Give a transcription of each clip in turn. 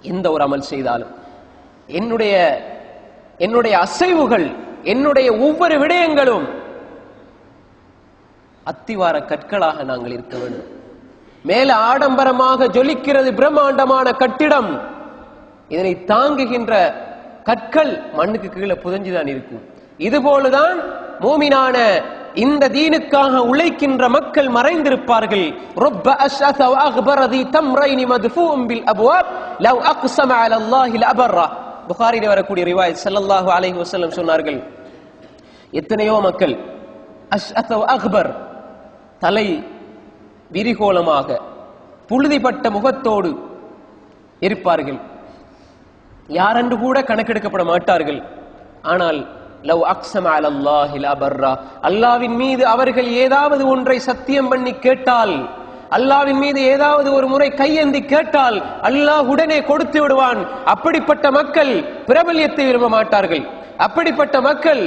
எந்த ஒரு அமல் செய்தாலும். என்னுடைய என்னுடைய அசைவுகள் என்னுடைய ஒவ்வொரு விடயங்களும் அத்திவார கற்களாக நாங்கள் இருக்க வேண்டும். மேல ஆடம்பரமாக ஜொலிக்கிறது பிரம்மாண்டமான கட்டிடம். இதனை தாங்குகின்ற கற்கள் மண்ணுக்கு கீழே புதஞ்சுதான் இருக்கும். இதுபோலதான் மூமினான இந்த தீனுக்காக உழைக்கின்ற மக்கள் மறைந்திருப்பார்கள். ரப்ப அஷ்அத வ அக்பரதி தம்ரைனி மதுஃபூம் பில் அப்வாப் லவ் அக்ஸம அல அல்லாஹி லபர்ரா புகாரியில் வரக்கூடிய ரிவாய் ஸல்லல்லாஹு அலைஹி வஸல்லம் சொன்னார்கள். எத்தனையோ மக்கள் அஷ்அத அக்பர். தலை விரிகோலமாக புழுதிப்பட்ட முகத்தோடு இருப்பார்கள். யாரென்று கூட கணக்கெடுக்கப்பட மாட்டார்கள். ஆனால் லவ் அக்ஸம அலல்லாஹில் அபர்ரா. அல்லாவின் மீது அவர்கள் ஏதாவது ஒன்றை சத்தியம் பண்ணி கேட்டால் அல்லாவின் மீது ஏதாவது ஒரு முறை கையேந்தி கேட்டால் அல்லாஹ் உடனே கொடுத்து விடுவான். அப்படிப்பட்ட மக்கள் பிரபல்யத்தை விரும்ப மாட்டார்கள். அப்படிப்பட்ட மக்கள்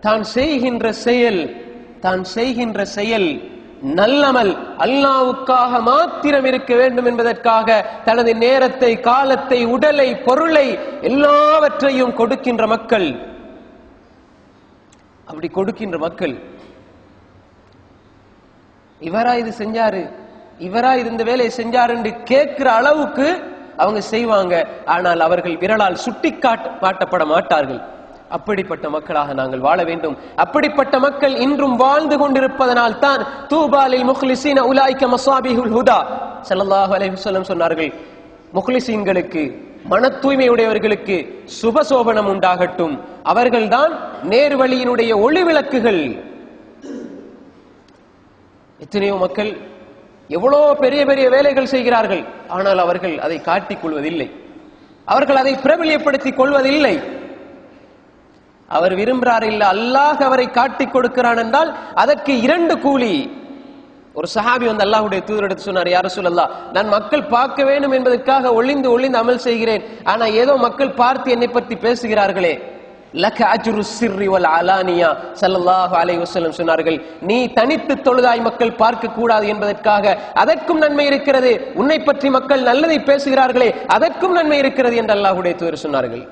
தான் செய்கின்ற செயல் தான் செய்கின்ற செயல் நல்லமல். அல்லாவுக்காக மாத்திரம் இருக்க வேண்டும் என்பதற்காக தனது நேரத்தை காலத்தை உடலை பொருளை எல்லாவற்றையும் கொடுக்கின்ற மக்கள். அப்படி கொடுக்கின்ற மக்கள் இவரா இது செஞ்சாரு? இவரா இந்த வேலையை செஞ்சாரு என்று கேட்கிற அளவுக்கு அவங்க செய்வாங்க. ஆனால் அவர்கள் விரலால் சுட்டி காட்டப்பட மாட்டார்கள். அப்படிப்பட்ட மக்களாக நாங்கள் வாழ வேண்டும். அப்படிப்பட்ட மக்கள் இன்றும் வாழ்ந்து கொண்டிருப்பதனால் தான் தூபாலில் முஹ்லிசீன உலாய்க்க மசாபிஹுல் ஹுதா. ஸல்லல்லாஹு அலைஹி சொன்னார்கள் முஹ்லிசீன்களுக்கு மன தூய்மையுடையவர்களுக்கு சுபசோபனம் உண்டாகட்டும். அவர்கள்தான் நேர்வழியினுடைய ஒளி விளக்குகள் எத்தனையோ மக்கள் எவ்வளோ பெரிய பெரிய வேலைகள் செய்கிறார்கள். ஆனால் அவர்கள் அதை காட்டிக் கொள்வதில்லை. அவர்கள் அதை பிரபலியப்படுத்திக் கொள்வதில்லை. அவர் விரும்புகிறார் இல்ல அல்லாஹ் அவரை காட்டிக் கொடுக்கிறான் என்றால் அதற்கு இரண்டு கூலி. ஒரு சஹாபி வந்து அல்லாஹுடைய தூதர் எடுத்து சொன்னார் யார சொல்லல்லா நான் மக்கள் பார்க்க வேண்டும் என்பதற்காக ஒளிந்து ஒளிந்து அமல் செய்கிறேன். ஆனா ஏதோ மக்கள் பார்த்து என்னை பற்றி பேசுகிறார்களே. லக அஜ்ரு சிர்ரி வல் அலானியா ஸல்லல்லாஹு அலைஹி வஸல்லம் சொன்னார்கள். நீ தனித்து தொழுதாய் மக்கள் பார்க்க கூடாது என்பதற்காக. அதற்கும் நன்மை இருக்கிறது. உன்னை பற்றி மக்கள் நல்லதை பேசுகிறார்களே அதற்கும் நன்மை இருக்கிறது என்று அல்லாஹுடைய தூதர் சொன்னார்கள்.